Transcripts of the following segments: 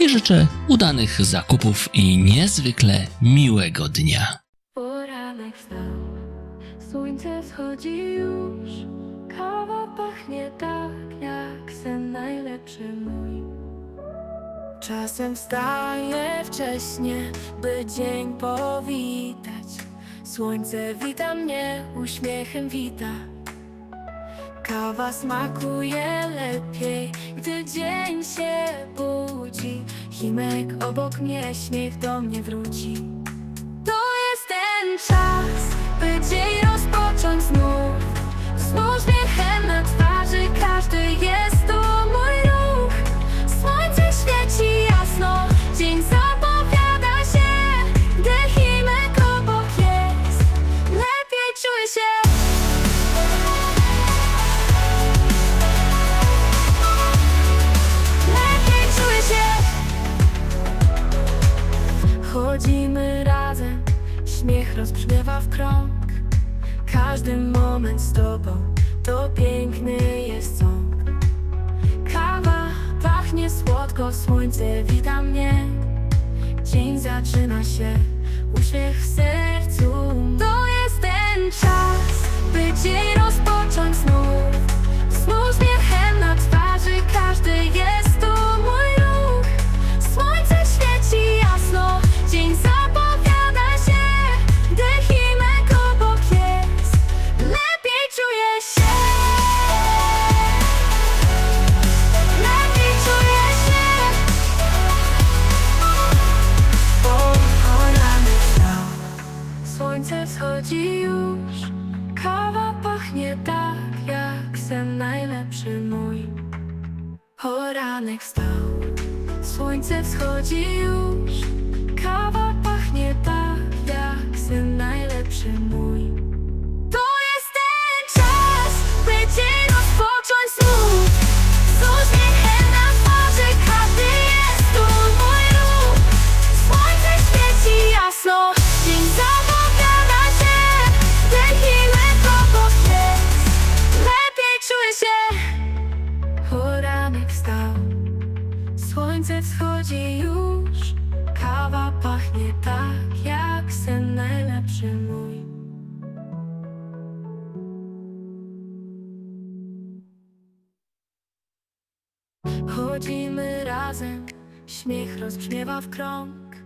i życzę udanych zakupów i niezwykle miłego dnia. Poranek wstał, słońce wschodzi już, kawa pachnie tak jak sen najlepszy mój. Czasem wstaję wcześnie, by dzień powitać. Słońce wita mnie, uśmiechem wita. Kawa smakuje lepiej, gdy dzień. Himek obok mnie, śmiech do mnie wróci. To jest ten czas, Chodzimy razem, śmiech rozbrzmiewa w krąg. Każdy moment z tobą to piękny jest sąd Kawa pachnie słodko, słońce wita mnie. Dzień zaczyna się, uśmiech w sercu. To jest ten czas, by dzień pachnie tak jak sen najlepszy mój. Poranek wstał Słońce wschodzi już. Kawa pachnie tak jak sen najlepszy mój. To jest ten czas, by Słońce wschodzi już, kawa pachnie tak jak sen najlepszy mój. Chodzimy razem, śmiech rozbrzmiewa w krąg.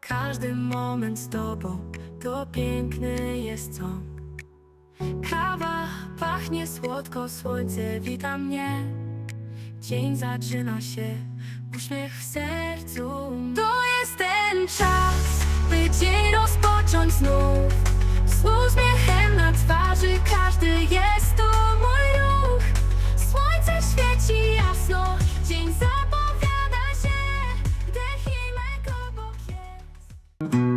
Każdy moment z tobą to piękny jest sąd. Kawa pachnie słodko, słońce wita mnie. Dzień zaczyna się, uśmiech w sercu. To jest ten czas, by dzień rozpocząć znów. Z uśmiechem na twarzy każdy jest to mój ruch. Słońce świeci jasno, dzień zapowiada się. Subskrybuj ten